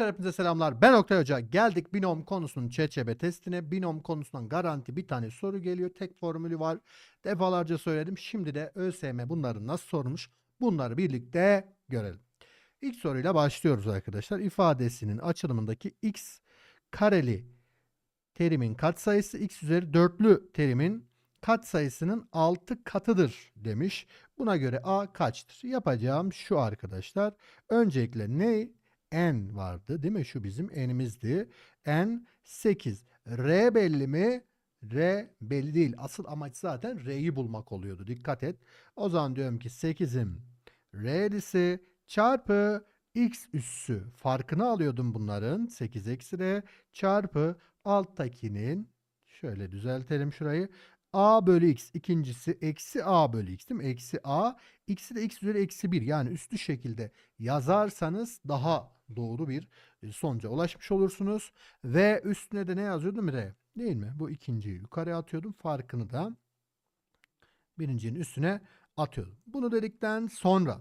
Arkadaşlar hepinize selamlar. Ben Oktay Hoca. Geldik binom konusunun ÇÇB testine. Binom konusundan garanti bir tane soru geliyor. Tek formülü var. Defalarca söyledim. Şimdi de ÖSYM bunları nasıl sormuş? Bunları birlikte görelim. İlk soruyla başlıyoruz arkadaşlar. İfadesinin açılımındaki x kareli terimin katsayısı x üzeri dörtlü terimin katsayısının 6 katıdır demiş. Buna göre a kaçtır? Yapacağım şu arkadaşlar. Öncelikle ne? N vardı değil mi? Şu bizim n'imizdi. n 8. r belli mi? r belli değil. Asıl amaç zaten r'yi bulmak oluyordu. Dikkat et. O zaman diyorum ki 8'im r'lisi çarpı x üssü farkını alıyordum bunların 8 eksi r çarpı alttakinin şöyle düzeltelim şurayı a bölü x ikincisi eksi a bölü x değil mi? Eksi a x'i de x üzeri eksi 1 yani üstü şekilde yazarsanız daha doğru bir e, sonuca ulaşmış olursunuz. Ve üstüne de ne yazıyordum? R. Değil mi? Bu ikinciyi yukarı atıyordum. Farkını da birincinin üstüne atıyordum. Bunu dedikten sonra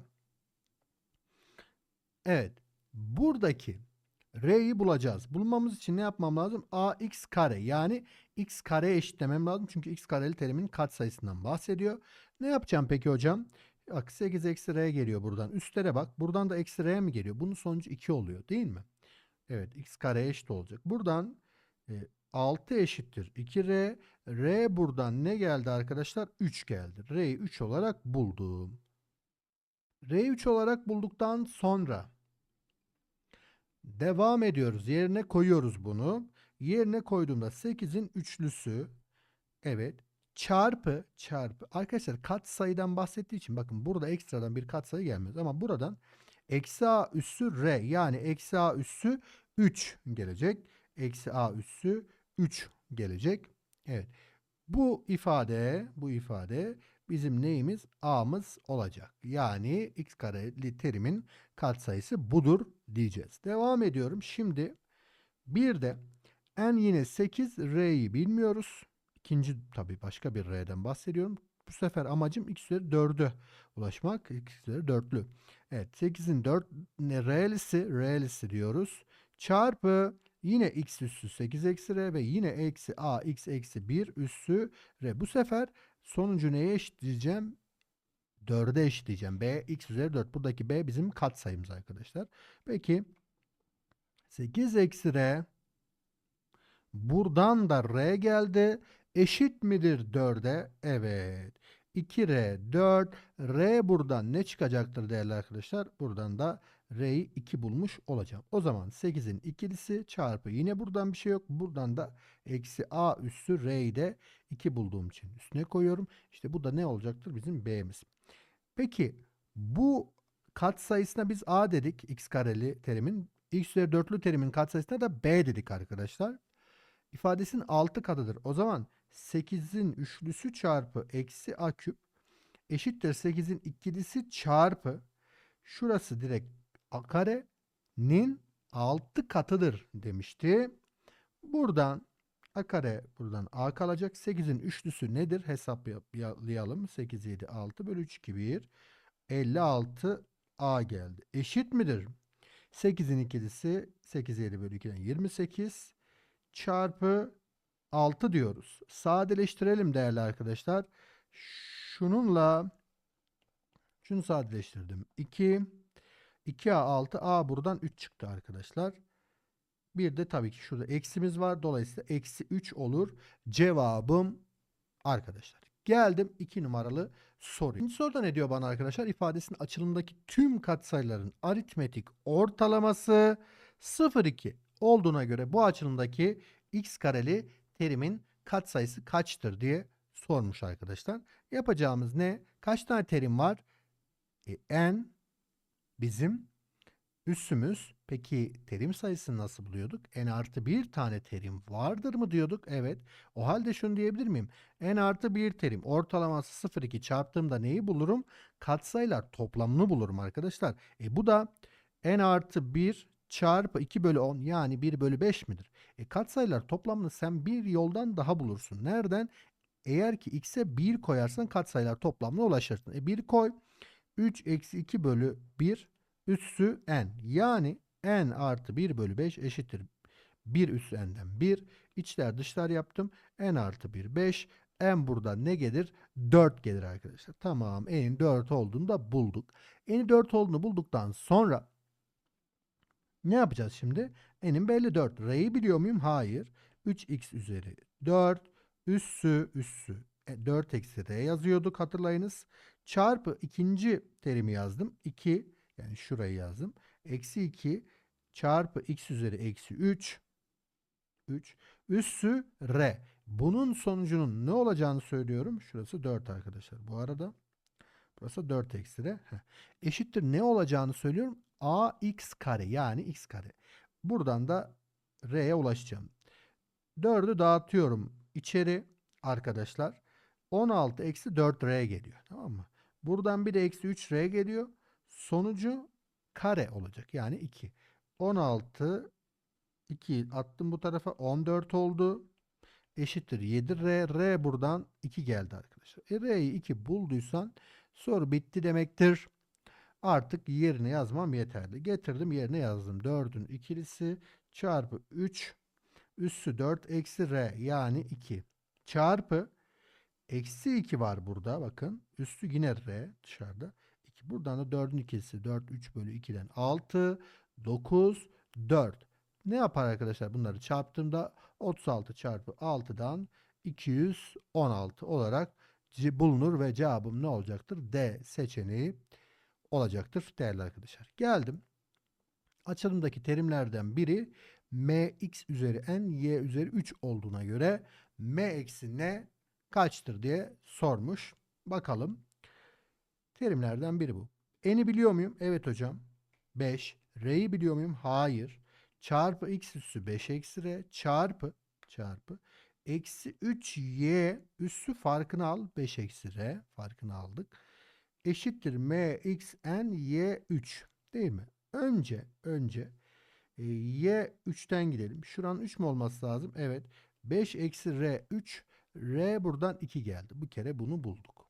evet buradaki R'yi bulacağız. Bulmamız için ne yapmam lazım? AX kare yani x kare eşitlemem lazım. Çünkü x kareli terimin katsayısından bahsediyor. Ne yapacağım peki hocam? Bak 8 eksi R geliyor buradan. Üstlere bak. Buradan da eksi R mi geliyor? Bunun sonucu 2 oluyor değil mi? Evet x kare eşit olacak. Buradan e, 6 eşittir 2R. R buradan ne geldi arkadaşlar? 3 geldi. R'yi 3 olarak buldum. R'yi 3 olarak bulduktan sonra devam ediyoruz. Yerine koyuyoruz bunu. Yerine koyduğumda 8'in üçlüsü evet çarpı çarpı arkadaşlar kat sayıdan bahsettiği için bakın burada ekstradan bir kat sayı gelmez ama buradan eksi a üssü r yani eksi a üssü 3 gelecek. Eksi a üssü 3 gelecek. Evet. Bu ifade bu ifade bizim neyimiz? A'mız olacak. Yani x kareli terimin katsayısı budur diyeceğiz. Devam ediyorum. Şimdi bir de n yine 8 r'yi bilmiyoruz. İkinci tabii başka bir r'den bahsediyorum. Bu sefer amacım x üzeri 4'e ulaşmak. x üzeri 4'lü. Evet 8'in 4 ne r'lisi r'lisi diyoruz. Çarpı yine x üssü 8 eksi r ve yine eksi a x eksi 1 üssü r. Bu sefer sonucu neye eşitleyeceğim? 4'e eşitleyeceğim. b x üzeri 4. Buradaki b bizim katsayımız arkadaşlar. Peki 8 eksi r buradan da r geldi. Eşit midir 4'e? Evet. 2r 4 r buradan ne çıkacaktır değerli arkadaşlar? Buradan da r'yi 2 bulmuş olacağım. O zaman 8'in ikilisi çarpı yine buradan bir şey yok. Buradan da eksi a üssü r'yi de 2 bulduğum için üstüne koyuyorum. İşte bu da ne olacaktır? Bizim b'miz. Peki bu katsayısına biz a dedik x kareli terimin. x üzeri 4'lü terimin katsayısına da b dedik arkadaşlar. İfadesinin 6 katıdır. O zaman 8'in üçlüsü çarpı eksi a küp eşittir 8'in ikilisi çarpı şurası direkt a karenin 6 katıdır demişti. Buradan a kare buradan a kalacak. 8'in üçlüsü nedir? Hesaplayalım. 8, 7, 6 bölü 3, 2, 1. 56 a geldi. Eşit midir? 8'in ikilisi 8, 7 bölü 2'den 28 çarpı 6 diyoruz. Sadeleştirelim değerli arkadaşlar. Şununla şunu sadeleştirdim. 2 2a 6 a buradan 3 çıktı arkadaşlar. Bir de tabii ki şurada eksimiz var. Dolayısıyla eksi 3 olur. Cevabım arkadaşlar. Geldim 2 numaralı soru. İkinci soruda ne diyor bana arkadaşlar? İfadesinin açılımdaki tüm katsayıların aritmetik ortalaması 0,2 olduğuna göre bu açılımdaki x kareli terimin katsayısı kaçtır diye sormuş arkadaşlar. Yapacağımız ne? Kaç tane terim var? E, n bizim üssümüz. Peki terim sayısını nasıl buluyorduk? n artı bir tane terim vardır mı diyorduk? Evet. O halde şunu diyebilir miyim? n artı bir terim ortalaması 0,2 çarptığımda neyi bulurum? Katsayılar toplamını bulurum arkadaşlar. E bu da n artı 1 çarpı 2 bölü 10 yani 1 bölü 5 midir? E katsayılar toplamını sen bir yoldan daha bulursun. Nereden? Eğer ki x'e 1 koyarsan katsayılar toplamına ulaşırsın. E 1 koy. 3 eksi 2 bölü 1 üssü n. Yani n artı 1 bölü 5 eşittir 1 üssü n'den 1. İçler dışlar yaptım. n artı 1 5. n buradan ne gelir? 4 gelir arkadaşlar. Tamam n'in 4 olduğunu da bulduk. n'in 4 olduğunu bulduktan sonra ne yapacağız şimdi? n'in belli 4. R'yi biliyor muyum? Hayır. 3x üzeri 4 üssü üssü e, 4 eksi r yazıyorduk hatırlayınız. Çarpı ikinci terimi yazdım. 2 yani şurayı yazdım. Eksi 2 çarpı x üzeri eksi 3 3 üssü r. Bunun sonucunun ne olacağını söylüyorum. Şurası 4 arkadaşlar. Bu arada burası 4 eksi r. Eşittir ne olacağını söylüyorum. Ax kare yani x kare. Buradan da r'ye ulaşacağım. 4'ü dağıtıyorum içeri arkadaşlar. 16 eksi 4r geliyor. Tamam mı? Buradan bir de eksi 3r geliyor. Sonucu kare olacak. Yani 2. 16 2 attım bu tarafa 14 oldu. Eşittir 7R. R buradan 2 geldi arkadaşlar. E, R'yi 2 bulduysan soru bitti demektir. Artık yerine yazmam yeterli. Getirdim yerine yazdım. 4'ün ikilisi çarpı 3 üssü 4 eksi R yani 2 çarpı eksi 2 var burada bakın. Üstü yine R dışarıda. 2. Buradan da 4'ün ikilisi 4 3 bölü 2'den 6 9 4. Ne yapar arkadaşlar bunları çarptığımda 36 çarpı 6'dan 216 olarak bulunur ve cevabım ne olacaktır? D seçeneği olacaktır değerli arkadaşlar. Geldim. Açılımdaki terimlerden biri mx üzeri n y üzeri 3 olduğuna göre m eksi n kaçtır diye sormuş. Bakalım. Terimlerden biri bu. N'i biliyor muyum? Evet hocam. 5. R'yi biliyor muyum? Hayır. Çarpı x üssü 5 eksi r çarpı çarpı eksi 3y üssü farkını al. 5 eksi r farkını aldık. Eşittir m x n y 3 değil mi? Önce önce e, y 3'ten gidelim. Şuranın 3 mü olması lazım? Evet. 5 eksi r 3 r buradan 2 geldi. Bu kere bunu bulduk.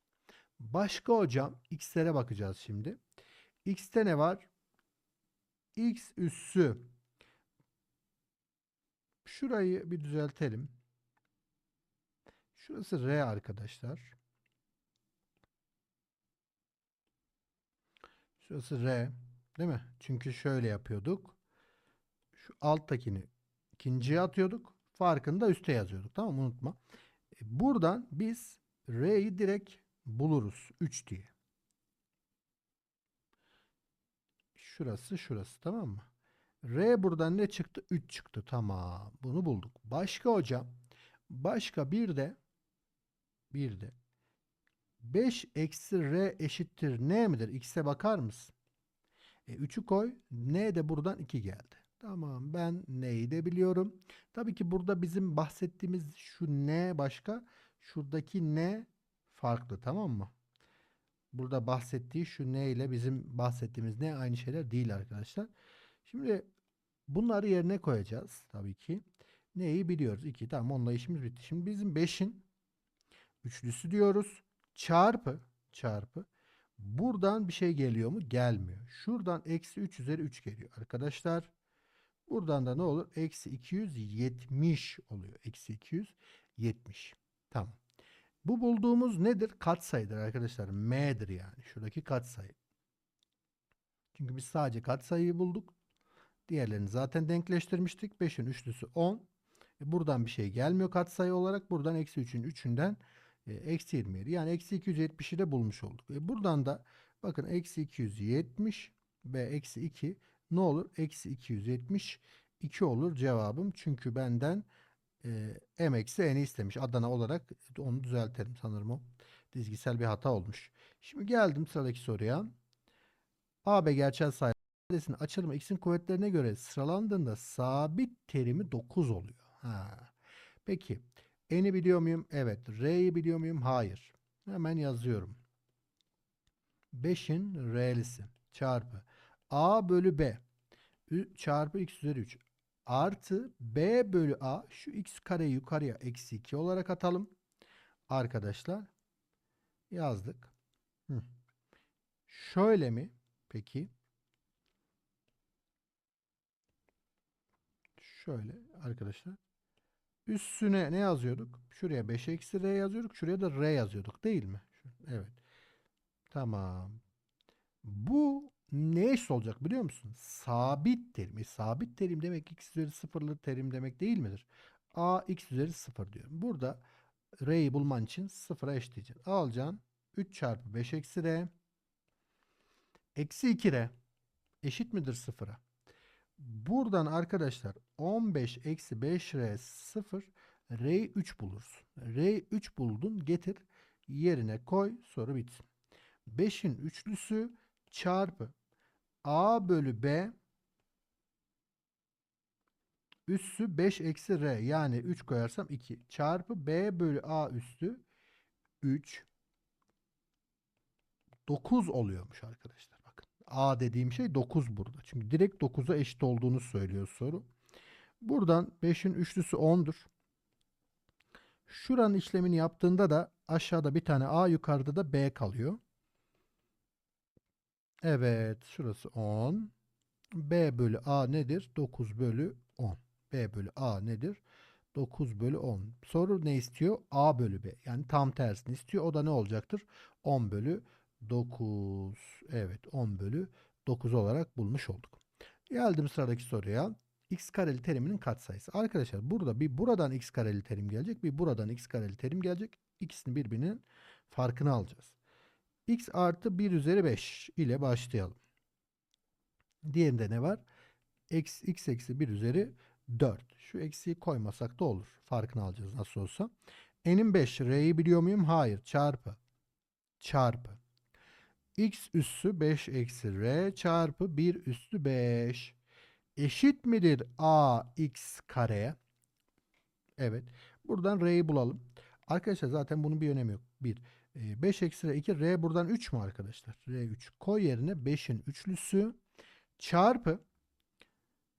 Başka hocam x'lere bakacağız şimdi. x'te ne var? x üssü Şurayı bir düzeltelim. Şurası R arkadaşlar. Şurası R. Değil mi? Çünkü şöyle yapıyorduk. Şu alttakini ikinciye atıyorduk. Farkını da üste yazıyorduk. Tamam mı? Unutma. E, Buradan biz R'yi direkt buluruz. 3 diye. Şurası şurası tamam mı? R buradan ne çıktı? 3 çıktı. Tamam. Bunu bulduk. Başka hocam. Başka bir de bir de 5 eksi R eşittir ne midir? X'e bakar mısın? E, 3'ü koy. N de buradan 2 geldi. Tamam ben N'yi de biliyorum. Tabii ki burada bizim bahsettiğimiz şu N başka. Şuradaki N farklı tamam mı? Burada bahsettiği şu N ile bizim bahsettiğimiz N aynı şeyler değil arkadaşlar. Şimdi bunları yerine koyacağız tabii ki. Neyi biliyoruz? 2. Tamam onunla işimiz bitti. Şimdi bizim 5'in üçlüsü diyoruz. Çarpı çarpı. Buradan bir şey geliyor mu? Gelmiyor. Şuradan eksi 3 üzeri 3 geliyor arkadaşlar. Buradan da ne olur? Eksi 270 oluyor. Eksi 270. Tamam. Bu bulduğumuz nedir? Katsayıdır arkadaşlar. M'dir yani. Şuradaki katsayı. Çünkü biz sadece katsayıyı bulduk. Diğerlerini zaten denkleştirmiştik. 5'in üçlüsü 10. E buradan bir şey gelmiyor katsayı olarak. Buradan eksi 3'ün 3'ünden e, eksi 27. Yani eksi 270'i de bulmuş olduk. E buradan da bakın eksi 270 ve eksi 2 ne olur? Eksi 270 2 olur cevabım. Çünkü benden e, m eksi n'i istemiş. Adana olarak onu düzeltelim sanırım o. Dizgisel bir hata olmuş. Şimdi geldim sıradaki soruya. AB gerçel sayı ifadesinin açılımı x'in kuvvetlerine göre sıralandığında sabit terimi 9 oluyor. Ha. Peki n'i biliyor muyum? Evet. R'yi biliyor muyum? Hayır. Hemen yazıyorum. 5'in R'lisi çarpı A bölü B çarpı x üzeri 3 artı B bölü A şu x kareyi yukarıya eksi 2 olarak atalım. Arkadaşlar yazdık. Hı. Şöyle mi? Peki. Şöyle arkadaşlar. Üstüne ne yazıyorduk? Şuraya 5 eksi R yazıyorduk. Şuraya da R yazıyorduk değil mi? Evet. Tamam. Bu ne eşit olacak biliyor musun? Sabit terim. E, sabit terim demek x üzeri sıfırlı terim demek değil midir? a x üzeri sıfır diyorum. Burada r'yi bulman için sıfıra eşitleyeceksin. Alacaksın 3 çarpı 5 eksi r eksi 2 r eşit midir sıfıra? Buradan arkadaşlar 15 eksi 5r 0 r'yi 3 bulursun. r'yi 3 buldun getir yerine koy soru bitsin. 5'in üçlüsü çarpı a bölü b üssü 5 eksi r yani 3 koyarsam 2 çarpı b bölü a üstü 3 9 oluyormuş arkadaşlar. Bakın a dediğim şey 9 burada. Çünkü direkt 9'a eşit olduğunu söylüyor soru. Buradan 5'in üçlüsü 10'dur. Şuranın işlemini yaptığında da aşağıda bir tane a yukarıda da b kalıyor. Evet şurası 10. B bölü A nedir? 9 bölü 10. B bölü A nedir? 9 bölü 10. Soru ne istiyor? A bölü B. Yani tam tersini istiyor. O da ne olacaktır? 10 bölü 9. Evet 10 bölü 9 olarak bulmuş olduk. Geldim sıradaki soruya. X kareli teriminin katsayısı. Arkadaşlar burada bir buradan x kareli terim gelecek. Bir buradan x kareli terim gelecek. İkisini birbirinin farkını alacağız. x artı 1 üzeri 5 ile başlayalım. Diğerinde ne var? X, x eksi 1 üzeri 4. Şu eksiği koymasak da olur. Farkını alacağız nasıl olsa. N'in 5. R'yi biliyor muyum? Hayır. Çarpı. Çarpı. X üssü 5 eksi R çarpı 1 üstü 5. Eşit midir A x kare? Evet. Buradan R'yi bulalım. Arkadaşlar zaten bunun bir önemi yok. 1. 5 eksi R 2. R buradan 3 mü arkadaşlar? R 3. Koy yerine 5'in üçlüsü çarpı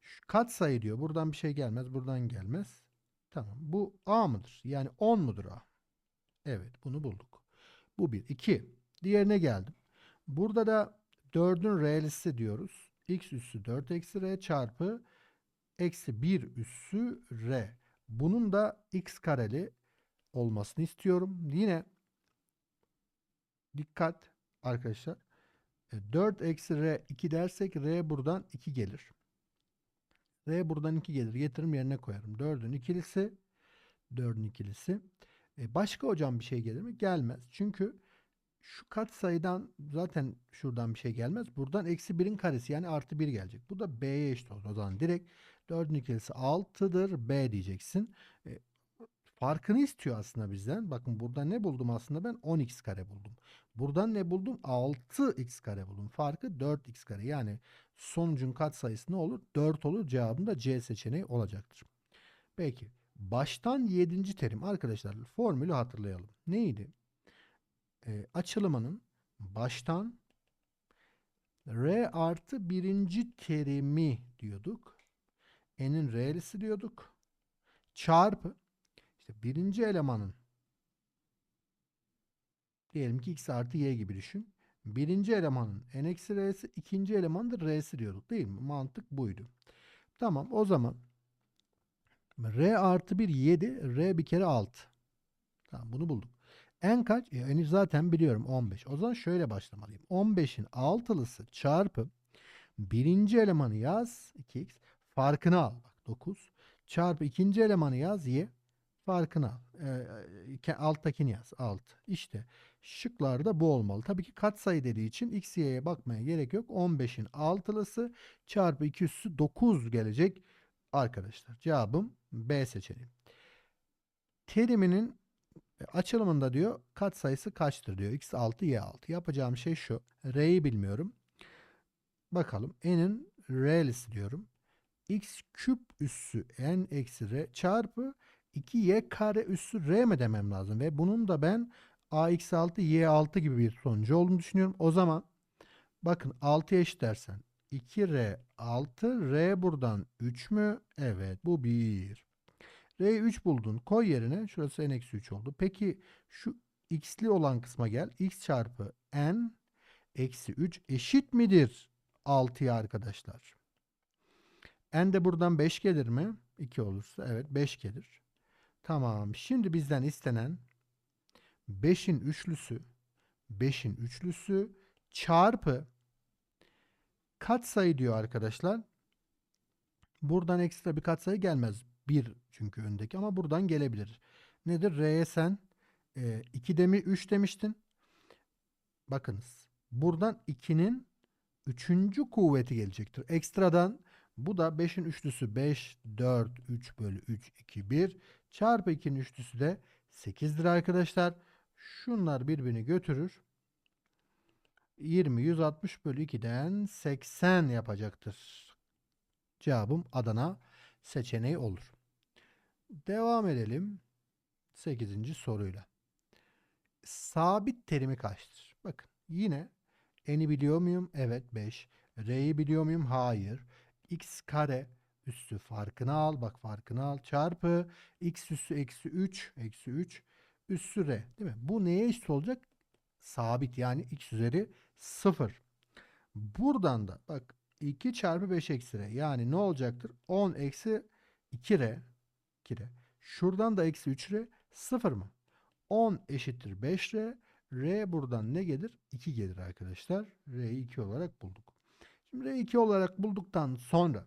şu katsayı diyor. Buradan bir şey gelmez. Buradan gelmez. Tamam. Bu A mıdır? Yani 10 mudur A? Evet. Bunu bulduk. Bu bir. 2. Diğerine geldim. Burada da 4'ün R'lisi diyoruz. X üssü 4 eksi R çarpı eksi 1 üssü R. Bunun da X kareli olmasını istiyorum. Yine dikkat arkadaşlar. E, 4 eksi R 2 dersek R buradan 2 gelir. R buradan 2 gelir. Getiririm yerine koyarım. 4'ün ikilisi 4'ün ikilisi. E, başka hocam bir şey gelir mi? Gelmez. Çünkü şu kat sayıdan zaten şuradan bir şey gelmez. Buradan eksi 1'in karesi yani artı 1 gelecek. Bu da B'ye eşit olur. O zaman direkt 4'ün ikilisi 6'dır. B diyeceksin. E, farkını istiyor aslında bizden. Bakın burada ne buldum aslında ben? 10x kare buldum. Buradan ne buldum? 6x kare buldum. Farkı 4x kare. Yani sonucun katsayısı ne olur? 4 olur. Cevabım da C seçeneği olacaktır. Peki. Baştan 7. terim. Arkadaşlar formülü hatırlayalım. Neydi? E, açılımının baştan R artı birinci terimi diyorduk. N'in R'lisi diyorduk. Çarpı işte birinci elemanın diyelim ki x artı y gibi düşün. Birinci elemanın n eksi r'si, ikinci elemanın da r'si diyorduk değil mi? Mantık buydu. Tamam o zaman r artı 1 7, r bir kere 6. Tamam bunu bulduk. N kaç? E, n'i zaten biliyorum 15. O zaman şöyle başlamalıyım. 15'in altılısı çarpı birinci elemanı yaz 2x farkını al. Bak 9 çarpı ikinci elemanı yaz y farkını al. E, alttakini yaz 6. İşte şıklarda bu olmalı. Tabii ki katsayı dediği için x, y'ye bakmaya gerek yok. 15'in altılısı çarpı 2 üssü 9 gelecek arkadaşlar. Cevabım B seçeneği. Teriminin açılımında diyor katsayısı kaçtır diyor. x 6 y 6. Yapacağım şey şu. R'yi bilmiyorum. Bakalım. N'in R'lisi diyorum. x küp üssü n eksi r çarpı 2y kare üssü r mi demem lazım. Ve bunun da ben ax 6 y 6 gibi bir sonucu olduğunu düşünüyorum. O zaman bakın 6'ya eşit dersen 2r 6 r buradan 3 mü? Evet bu 1. R'yi 3 buldun. Koy yerine. Şurası n eksi 3 oldu. Peki şu x'li olan kısma gel. x çarpı n eksi 3 eşit midir 6'ya arkadaşlar? n de buradan 5 gelir mi? 2 olursa evet 5 gelir. Tamam. Şimdi bizden istenen 5'in üçlüsü 5'in üçlüsü çarpı katsayı diyor arkadaşlar. Buradan ekstra bir katsayı gelmez. 1 çünkü öndeki ama buradan gelebilir. Nedir? R'ye sen 2 demi 3 demiştin. Bakınız. Buradan 2'nin 3. kuvveti gelecektir. Ekstradan bu da 5'in üçlüsü 5, 4, 3 bölü 3, 2, 1. Çarpı 2'nin üçlüsü de 8'dir arkadaşlar. Şunlar birbirini götürür. 20, 160 bölü 2'den 80 yapacaktır. Cevabım Adana seçeneği olur. Devam edelim. 8. soruyla. Sabit terimi kaçtır? Bakın yine n'i biliyor muyum? Evet 5. R'yi biliyor muyum? Hayır. x kare üssü farkını al. Bak farkını al. Çarpı x üssü eksi 3. Eksi 3 üssü r. Değil mi? Bu neye eşit olacak? Sabit yani x üzeri 0. Buradan da bak 2 çarpı 5 eksi r. Yani ne olacaktır? 10 eksi 2r. 2r. Şuradan da eksi 3r. 0 mı? 10 eşittir 5r. R buradan ne gelir? 2 gelir arkadaşlar. R'yi 2 olarak bulduk. Şimdi R'yi 2 olarak bulduktan sonra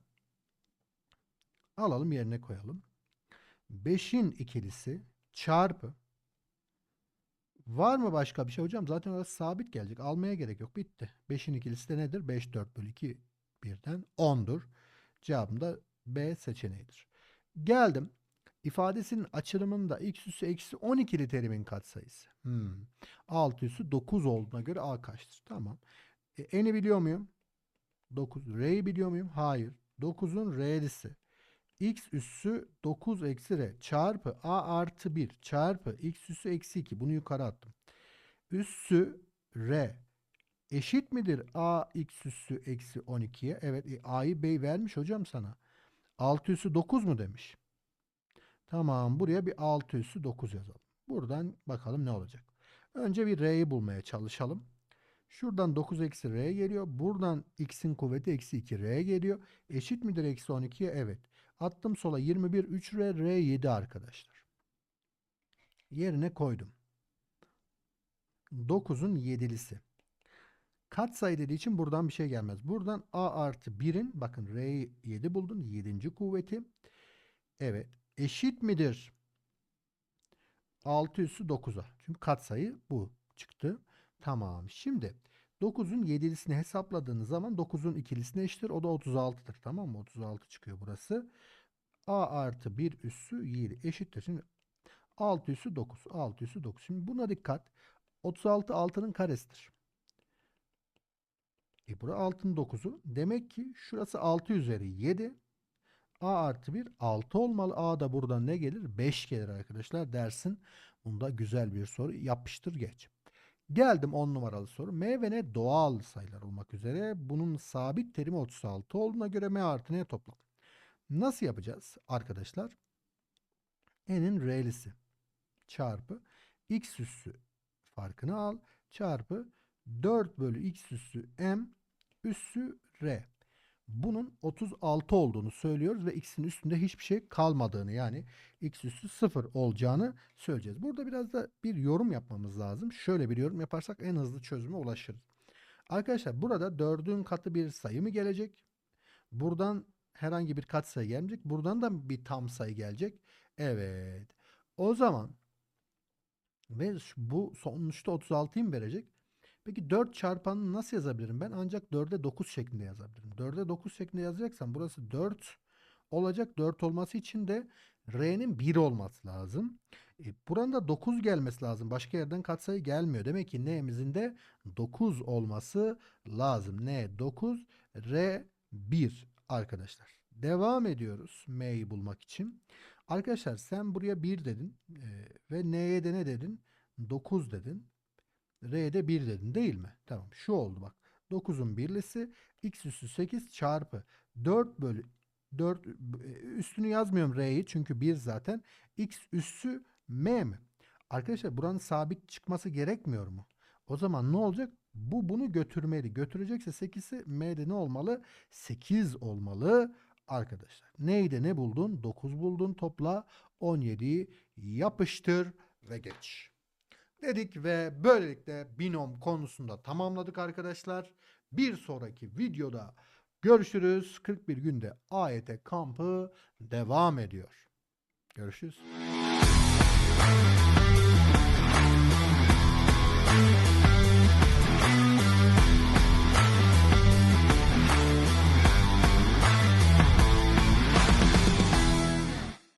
alalım yerine koyalım. 5'in ikilisi çarpı Var mı başka bir şey hocam? Zaten orası sabit gelecek. Almaya gerek yok. Bitti. 5'in ikilisi de nedir? 5 4 bölü 2 birden 10'dur. Cevabım da B seçeneğidir. Geldim. İfadesinin açılımında x üssü eksi 12'li terimin katsayısı. Hmm. 6 üssü 9 olduğuna göre a kaçtır? Tamam. E, n'i biliyor muyum? 9. R'yi biliyor muyum? Hayır. 9'un r'lisi. x üssü 9 eksi r çarpı a artı 1 çarpı x üssü eksi 2. Bunu yukarı attım. Üssü r eşit midir a x üssü eksi 12'ye? Evet. E, a'yı bey vermiş hocam sana. 6 üssü 9 mu demiş? Tamam buraya bir 6 üssü 9 yazalım. Buradan bakalım ne olacak. Önce bir r'yi bulmaya çalışalım. Şuradan 9 eksi r geliyor. Buradan x'in kuvveti eksi 2 r geliyor. Eşit midir eksi 12'ye? Evet. Attım sola 21 3r r 7 arkadaşlar. Yerine koydum. 9'un 7'lisi. Katsayı dediği için buradan bir şey gelmez. Buradan a artı 1'in bakın r'yi 7 buldun. 7. kuvveti. Evet eşit midir? 6 üssü 9'a. Çünkü katsayı bu çıktı. Tamam. Şimdi 9'un 7'lisini hesapladığınız zaman 9'un ikilisine eşittir. O da 36'dır. Tamam mı? 36 çıkıyor burası. A artı 1 üssü 7 eşittir. Şimdi 6 üssü 9. 6 üssü 9. Şimdi buna dikkat. 36 6'nın karesidir. E bura 6'nın 9'u. Demek ki şurası 6 üzeri 7. A artı 1 6 olmalı. A da buradan ne gelir? 5 gelir arkadaşlar dersin. Bunda güzel bir soru yapıştır geç. Geldim 10 numaralı soru. M ve N doğal sayılar olmak üzere. Bunun sabit terimi 36 olduğuna göre M artı N toplam. Nasıl yapacağız arkadaşlar? N'in R'lisi çarpı X üssü farkını al çarpı 4 bölü X üssü M üssü R bunun 36 olduğunu söylüyoruz ve x'in üstünde hiçbir şey kalmadığını yani x üssü 0 olacağını söyleyeceğiz. Burada biraz da bir yorum yapmamız lazım. Şöyle bir yorum yaparsak en hızlı çözüme ulaşırız. Arkadaşlar burada 4'ün katı bir sayı mı gelecek? Buradan herhangi bir kat sayı gelmeyecek. Buradan da bir tam sayı gelecek. Evet. O zaman ve bu sonuçta 36'yı mı verecek? Peki 4 çarpanını nasıl yazabilirim ben? Ancak 4'e 9 şeklinde yazabilirim. 4'e 9 şeklinde yazacaksam burası 4 olacak. 4 olması için de R'nin 1 olması lazım. E, buranın da 9 gelmesi lazım. Başka yerden katsayı gelmiyor. Demek ki N'imizin de 9 olması lazım. N 9, R 1 arkadaşlar. Devam ediyoruz M'yi bulmak için. Arkadaşlar sen buraya 1 dedin e, ve N'ye de ne dedin? 9 dedin. R'de 1 dedin değil mi? Tamam şu oldu bak. 9'un birlisi x üssü 8 çarpı 4 bölü 4 üstünü yazmıyorum R'yi çünkü 1 zaten. X üssü M mi? Arkadaşlar buranın sabit çıkması gerekmiyor mu? O zaman ne olacak? Bu bunu götürmeli. Götürecekse 8'i M'de ne olmalı? 8 olmalı arkadaşlar. Neydi ne buldun? 9 buldun topla 17'yi yapıştır ve geç. Dedik ve böylelikle binom konusunda tamamladık arkadaşlar. Bir sonraki videoda görüşürüz. 41 günde AYT kampı devam ediyor. Görüşürüz.